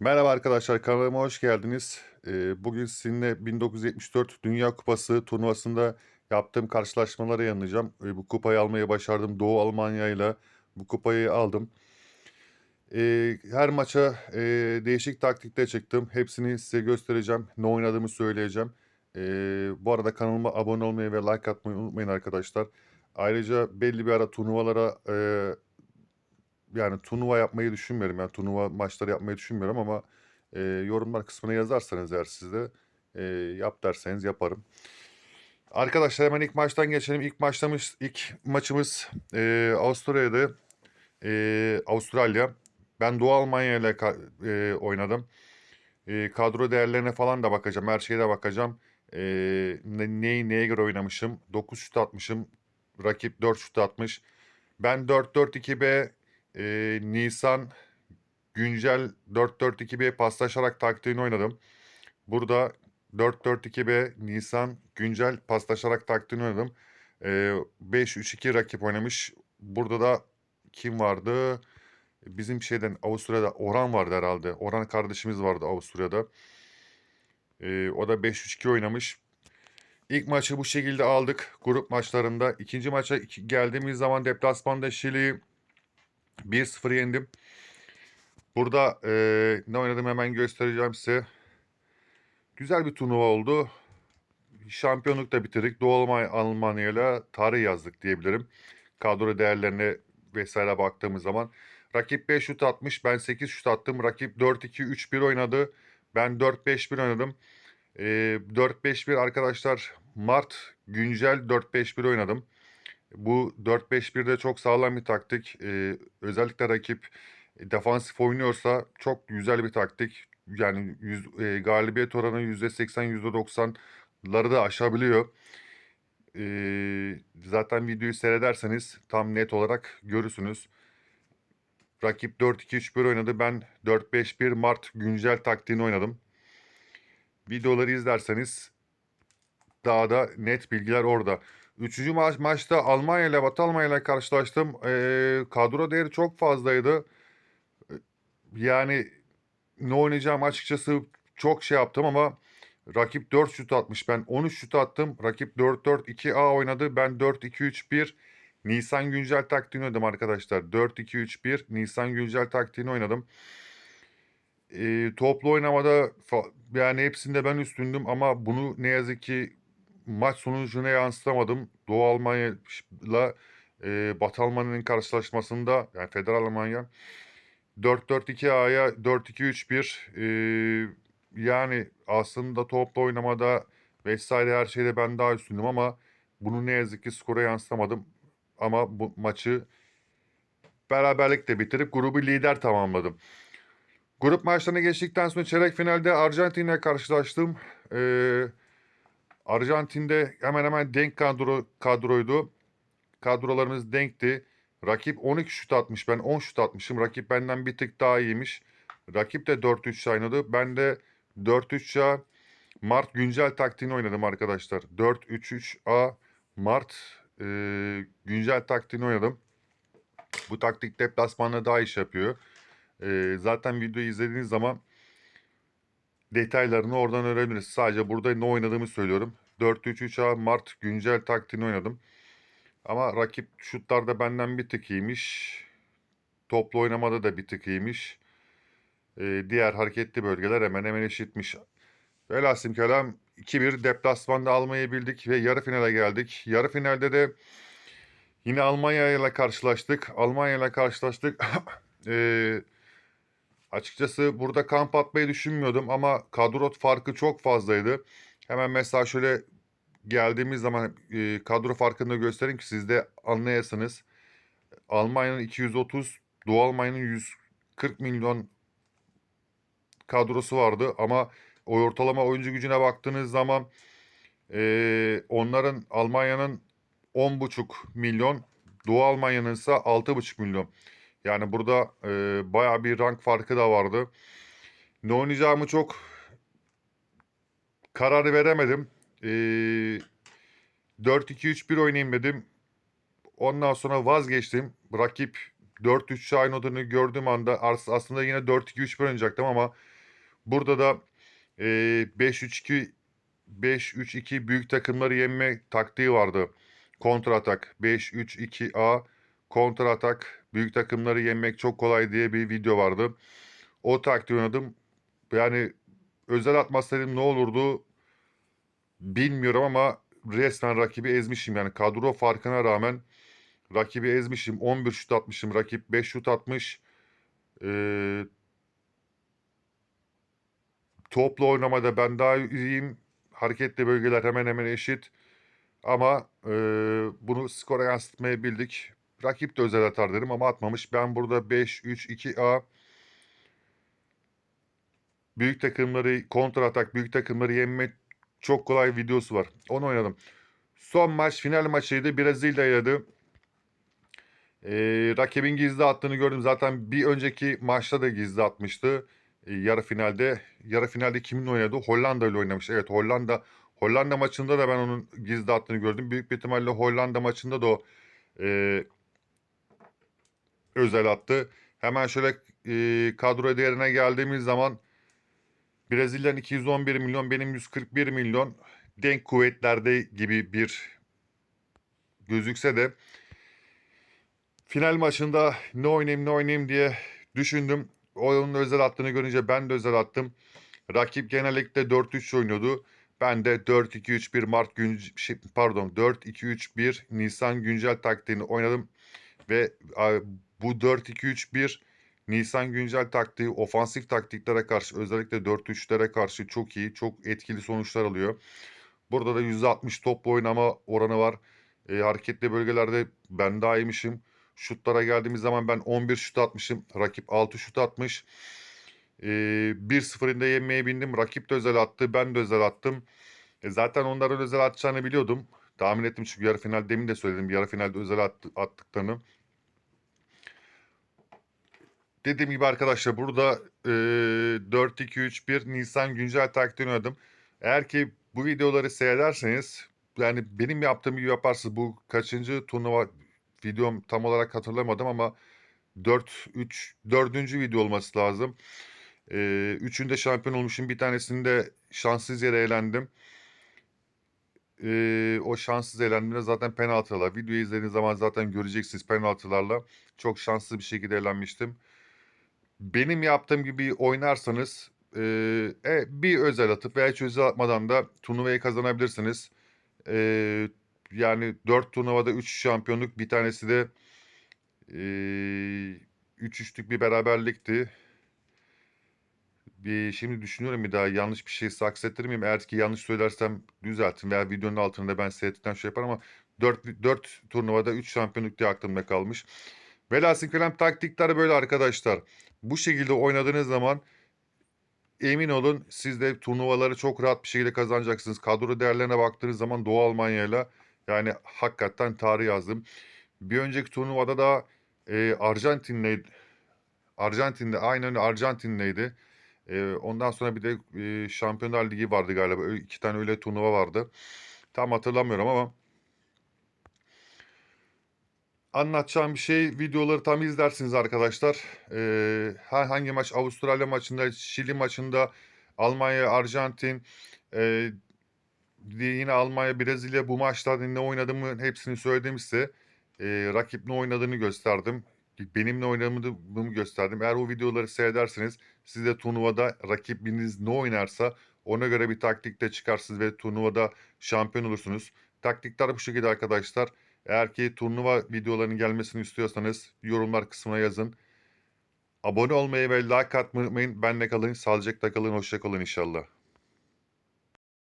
Merhaba arkadaşlar, kanalıma hoş geldiniz. Ee, bugün sizinle 1974 Dünya Kupası turnuvasında yaptığım karşılaşmaları yanılacağım. Ee, bu kupayı almayı başardım. Doğu Almanya ile bu kupayı aldım. Ee, her maça e, değişik taktikte çıktım. Hepsini size göstereceğim. Ne oynadığımı söyleyeceğim. Bu arada kanalıma abone olmayı ve like atmayı unutmayın arkadaşlar. Ayrıca belli bir ara turnuvalara e, yani turnuva yapmayı düşünmüyorum. Yani turnuva maçları yapmayı düşünmüyorum ama e, yorumlar kısmına yazarsanız eğer siz de e, yap derseniz yaparım. Arkadaşlar hemen ilk maçtan geçelim. İlk maçlamış ilk maçımız e, Avusturya'ydı. E, Avustralya. Ben Doğu Almanya ile e, oynadım. E, kadro değerlerine falan da bakacağım. Her şeye de bakacağım. E, ne, neyi neye göre oynamışım. 9 şut atmışım. Rakip 4 şut atmış. Ben 4-4-2-B e, Nisan güncel 4-4-2-B paslaşarak taktiğini oynadım. Burada 4-4-2-B Nisan güncel paslaşarak taktiğini oynadım. E, 5-3-2 rakip oynamış. Burada da kim vardı? Bizim şeyden Avusturya'da Orhan vardı herhalde. Orhan kardeşimiz vardı Avusturya'da. E, o da 5-3-2 oynamış. İlk maçı bu şekilde aldık grup maçlarında. İkinci maça geldiğimiz zaman deplasmanda Şili'yi 1-0 yendim. Burada eee, ne oynadım hemen göstereceğim size. Güzel bir turnuva oldu. Şampiyonluk da bitirdik. Doğu Almanya, Almanya ile tarih yazdık diyebilirim. Kadro değerlerine vesaire baktığımız zaman. Rakip 5 şut atmış. Ben 8 şut attım. Rakip 4-2-3-1 oynadı. Ben 4-5-1 oynadım. Eee 4-5-1 arkadaşlar Mart güncel 4-5-1 oynadım. Bu 4-5-1'de çok sağlam bir taktik. Ee, özellikle rakip defansif oynuyorsa çok güzel bir taktik. Yani yüz, e, galibiyet oranı %80, %90'ları da aşabiliyor. Ee, zaten videoyu seyrederseniz tam net olarak görürsünüz. Rakip 4-2-3-1 oynadı. Ben 4-5-1 Mart güncel taktiğini oynadım. Videoları izlerseniz daha da net bilgiler orada. Üçüncü maç, maçta Almanya ile Batı Almanya ile karşılaştım. Ee, kadro değeri çok fazlaydı. Ee, Yani ne oynayacağım açıkçası çok şey yaptım ama rakip 4 şut atmış. Ben 13 şut attım. Rakip 4-4-2A oynadı. Ben 4-2-3-1 Nisan güncel taktiğini oynadım arkadaşlar. 4-2-3-1 Nisan güncel taktiğini oynadım. Ee, toplu oynamada yani hepsinde ben üstündüm ama bunu ne yazık ki maç sonucuna yansıtamadım. Doğu Almanya ile e, Batı Almanya'nın karşılaşmasında yani Federal Almanya 4-4-2A'ya 4-2-3-1 e, yani aslında toplu oynamada vesaire her şeyde ben daha üstündüm ama bunu ne yazık ki skora yansıtamadım. Ama bu maçı beraberlikle bitirip grubu lider tamamladım. Grup maçlarına geçtikten sonra çeyrek finalde Arjantin'le karşılaştım. Ee, Arjantin'de hemen hemen denk kadro kadroydu. Kadrolarımız denkti. Rakip 12 şut atmış. Ben 10 şut atmışım. Rakip benden bir tık daha iyiymiş. Rakip de 4-3 oynadı. Ben de 4-3'a Mart güncel taktiğini oynadım arkadaşlar. 4-3-3A Mart e, güncel taktiğini oynadım. Bu taktik deplasmanda daha iş yapıyor. E, zaten videoyu izlediğiniz zaman detaylarını oradan öğrenebilirsiniz. Sadece burada ne oynadığımı söylüyorum. 4-3-3'a Mart güncel taktiğini oynadım. Ama rakip şutlarda benden bir tık iyiymiş. Toplu oynamada da bir tık iyiymiş. Ee, diğer hareketli bölgeler hemen hemen eşitmiş. Velhasım kelam 2-1 deplasmanda almayı bildik ve yarı finale geldik. Yarı finalde de yine Almanya ile karşılaştık. Almanya ile karşılaştık. Ee, açıkçası burada kamp atmayı düşünmüyordum ama kadro farkı çok fazlaydı. Hemen mesela şöyle geldiğimiz zaman e, kadro farkını da göstereyim ki siz de anlayasınız. Almanya'nın 230, Doğu Almanya'nın 140 milyon kadrosu vardı ama o ortalama oyuncu gücüne baktığınız zaman e, onların Almanya'nın 10,5 milyon, Doğu Almanya'nın ise 6,5 milyon. Yani burada e, bayağı bir rank farkı da vardı. Ne oynayacağımı çok karar veremedim. Ee, 4-2-3-1 oynayayım dedim. Ondan sonra vazgeçtim. Rakip 4-3 oynadığını gördüğüm anda as- aslında yine 4-2-3-1 oynayacaktım ama burada da e, 5-3-2 5-3-2 büyük takımları yenme taktiği vardı. Kontra atak 5-3-2-A kontra atak büyük takımları yenmek çok kolay diye bir video vardı. O taktiği oynadım. Yani özel atmasaydım ne olurdu bilmiyorum ama resmen rakibi ezmişim. Yani kadro farkına rağmen rakibi ezmişim. 11 şut atmışım. Rakip 5 şut atmış. Ee, toplu oynamada ben daha iyiyim. Hareketli bölgeler hemen hemen eşit. Ama e, bunu skora yansıtmayı bildik. Rakip de özel atar dedim ama atmamış. Ben burada 5-3-2-A büyük takımları kontra atak büyük takımları yenme çok kolay videosu var. Onu oynadım. Son maç final maçıydı. Brezilya'ydı. Ee, rakibin gizli attığını gördüm. Zaten bir önceki maçta da gizli atmıştı. Ee, yarı finalde. Yarı finalde kimin oynadı? Hollanda ile oynamış. Evet Hollanda. Hollanda maçında da ben onun gizli attığını gördüm. Büyük bir ihtimalle Hollanda maçında da o e, özel attı. Hemen şöyle e, kadro değerine geldiğimiz zaman Brezilya'nın 211 milyon, benim 141 milyon denk kuvvetlerde gibi bir gözükse de final maçında ne oynayayım ne oynayayım diye düşündüm. Onun özel attığını görünce ben de özel attım. Rakip genellikle 4-3 oynuyordu. Ben de 4-2-3-1 Mart gün şey, pardon 4-2-3-1 Nisan güncel taktiğini oynadım ve bu 4-2-3-1 Nisan güncel taktiği ofansif taktiklere karşı özellikle 4-3'lere karşı çok iyi, çok etkili sonuçlar alıyor. Burada da %60 toplu oynama oranı var. E, hareketli bölgelerde ben daha iyiymişim. Şutlara geldiğimiz zaman ben 11 şut atmışım. Rakip 6 şut atmış. E, 1-0'ında yenmeye bindim. Rakip de özel attı. Ben de özel attım. E, zaten onların özel atacağını biliyordum. Tahmin ettim çünkü yarı final demin de söyledim. Yarı finalde özel attı, attıklarını. Dediğim gibi arkadaşlar burada e, 4-2-3-1 Nisan güncel taktiğini oynadım. Eğer ki bu videoları seyrederseniz yani benim yaptığım gibi yaparsınız. Bu kaçıncı turnuva videom tam olarak hatırlamadım ama 4 3 4. video olması lazım. Ee, üçünde şampiyon olmuşum. Bir tanesinde şanssız yere elendim. Ee, o şanssız elendiğimde zaten penaltılar. Videoyu izlediğiniz zaman zaten göreceksiniz penaltılarla. Çok şanssız bir şekilde elenmiştim. Benim yaptığım gibi oynarsanız e, e, bir özel atıp veya hiç özel atmadan da turnuvayı kazanabilirsiniz. E, yani 4 turnuvada 3 şampiyonluk bir tanesi de 3 üçlük bir beraberlikti. Bir, şimdi düşünüyorum bir daha yanlış bir şey aksettirmeyeyim. Eğer ki yanlış söylersem düzeltin veya videonun altında ben seyrettikten şey yaparım ama 4, 4 turnuvada 3 şampiyonluk diye aklımda kalmış. Velhasıl kelam taktikler böyle arkadaşlar. Bu şekilde oynadığınız zaman emin olun siz de turnuvaları çok rahat bir şekilde kazanacaksınız. Kadro değerlerine baktığınız zaman Doğu Almanya'yla yani hakikaten tarih yazdım. Bir önceki turnuvada da e, Arjantin'le Arjantin'de aynen öyle Arjantin'leydi. E, ondan sonra bir de e, Şampiyonlar Ligi vardı galiba. İki tane öyle turnuva vardı. Tam hatırlamıyorum ama anlatacağım bir şey videoları tam izlersiniz arkadaşlar. Ee, hangi maç Avustralya maçında, Şili maçında, Almanya, Arjantin, e, yine Almanya, Brezilya bu maçlarda ne oynadığımı hepsini söyledim size. E, rakip ne oynadığını gösterdim. Benim ne oynadığımı gösterdim. Eğer o videoları seyrederseniz siz de turnuvada rakibiniz ne oynarsa ona göre bir taktikte çıkarsınız ve turnuvada şampiyon olursunuz. Taktikler bu şekilde arkadaşlar. Eğer ki turnuva videolarının gelmesini istiyorsanız yorumlar kısmına yazın. Abone olmayı ve like atmayı unutmayın. Benle kalın, sağlıcakla kalın, hoşça kalın inşallah.